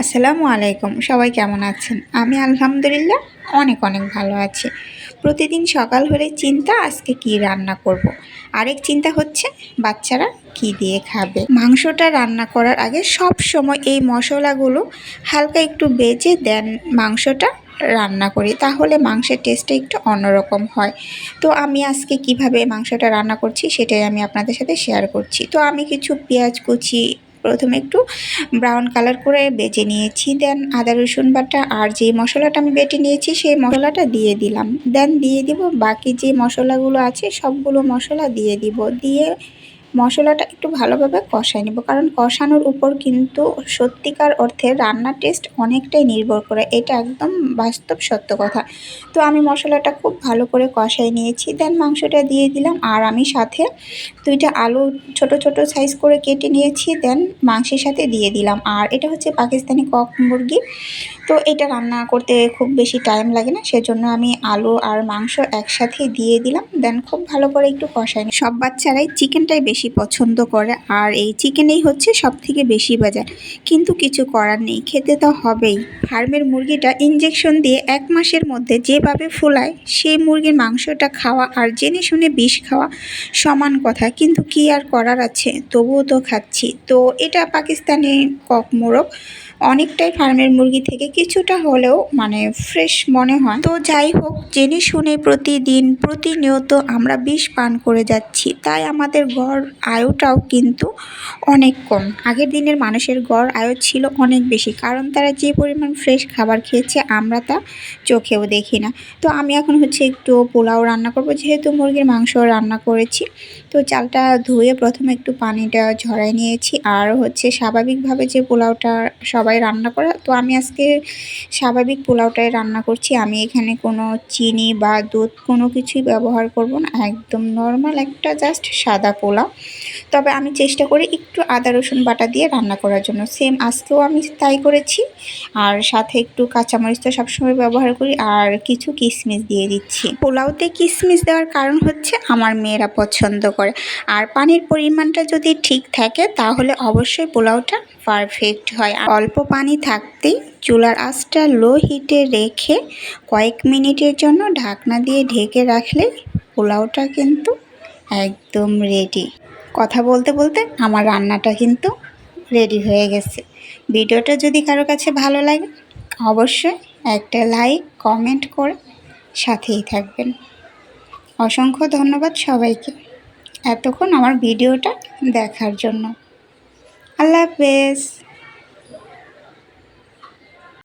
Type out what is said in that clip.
আসসালামু আলাইকুম, সবাই কেমন আছেন? আমি আলহামদুলিল্লাহ অনেক অনেক ভালো আছি। প্রতিদিন সকাল হলে চিন্তা, আজকে কি রান্না করব। আরেক চিন্তা হচ্ছে বাচ্চারা কি দিয়ে খাবে? মাংসটা রান্না করার আগে সব সময় এই মশলাগুলো হালকা একটু বেজে দেন মাংসটা রান্না করি, তাহলে মাংসের টেস্টটা একটু অন্যরকম হয়। তো আমি আজকে কীভাবে মাংসটা রান্না করছি, সেটাই আমি আপনাদের সাথে শেয়ার করছি। তো আমি কিছু পেঁয়াজ কুচি প্রথমে একটু ব্রাউন কালার করে বেজে নিয়েছি দেন আদা, রসুন বাটা আর যে মশলাটা আমি বেটে নিয়েছি সেই মশলাটা দিয়ে দিলাম। দেন দিয়ে দিব বাকি যে মশলাগুলো আছে সবগুলো মশলা দিয়ে দিব। দিয়ে মশলাটা একটু ভালোভাবে কষাই নেব। কারণ কষানোর উপর কিন্তু সত্যিকার অর্থে রান্নার টেস্ট অনেকটাই নির্ভর করে। এটা একদম বাস্তব সত্য কথা। তো আমি মশলাটা খুব ভালো করে কষাই নিয়েছি। দেন মাংসটা দিয়ে দিলাম আর আমি সাথে দুইটা আলু ছোট ছোট সাইজ করে কেটে নিয়েছি। দেন মাংসের সাথে দিয়ে দিলাম। আর এটা হচ্ছে পাকিস্তানি কক মুরগি। তো এটা রান্না করতে খুব বেশি টাইম লাগে না। সেজন্য আমি আলু আর মাংস একসাথে দিয়ে দিলাম। দেন খুব ভালো করে একটু কষাই সব বাচ্চারাই চিকেনটাই বেশি পছন্দ করে। আর এই চিকেনেই হচ্ছে সব থেকে বেশি বাজার। কিন্তু কিছু করার নেই, খেতে তো হবেই। ফার্মের মুরগিটা ইঞ্জেকশন দিয়ে এক মাসের মধ্যে যেভাবে ফুলায়, সেই মুরগির মাংসটা খাওয়া আর জেনে শুনে বিষ খাওয়া সমান কথা। কিন্তু কি আর করার আছে? তবুও তো খাচ্ছি। তো এটা পাকিস্তানি কক মোরগ। অনেকটাই ফার্মের মুরগি থেকে কিছুটা হলেও মানে ফ্রেশ মনে হয়। তো যাই হোক, জেনে শুনে প্রতিদিন, প্রতিনিয়ত আমরা বিষ পান করে যাচ্ছি। তাই আমাদের গড় আয়ুটাও কিন্তু অনেক কম। আগের দিনের মানুষের গড় আয়ু ছিল অনেক বেশি, কারণ তারা যে পরিমাণ ফ্রেশ খাবার খেয়েছে, আমরা তা চোখেও দেখি না। তো আমি এখন হচ্ছে একটু পোলাও রান্না করব, যেহেতু মুরগির মাংস রান্না করেছি। তো চালটা ধুয়ে প্রথমে একটু পানিটা ঝরাই নিয়েছি, আর হচ্ছে স্বাভাবিকভাবে যে পোলাওটা সবাই রান্না করে। তো আমি আজকে স্বাভাবিক পোলাওটাই রান্না করছি। আমি এখানে কোনো চিনি বা দুধ কোনো কিছুই ব্যবহার করব না। একদম নর্মাল একটা জাস্ট সাদা পোলাও। তবে আমি চেষ্টা করি একটু আদা, রসুন বাটা দিয়ে রান্না করার জন্য। সেম আজকেও আমি তাই করেছি। আর সাথে একটু কাঁচামরিচ তো সবসময় ব্যবহার করি। আর কিছু কিশমিশ দিয়ে দিচ্ছি। পোলাওতে কিশমিশ দেওয়ার কারণ হচ্ছে আমার মেয়েরা পছন্দ করে। আর পানির পরিমাণটা যদি ঠিক থাকে, তাহলে অবশ্যই পোলাওটা পারফেক্ট হয়। অল্প পানি থাকতেই চুলার আঁচটা লো হিটে রেখে কয়েক মিনিটের জন্য ঢাকনা দিয়ে ঢেকে রাখলে পোলাওটা কিন্তু একদম রেডি কথা বলতে বলতে আমার রান্নাটা কিন্তু রেডি হয়ে গেছে। ভিডিওটা যদি কারও কাছে ভালো লাগে, অবশ্যই একটা লাইক কমেন্ট করে সাথেই থাকবেন। অসংখ্য ধন্যবাদ সবাইকে এতক্ষণ আমার ভিডিওটা দেখার জন্য। আল্লাহ হাফেজ।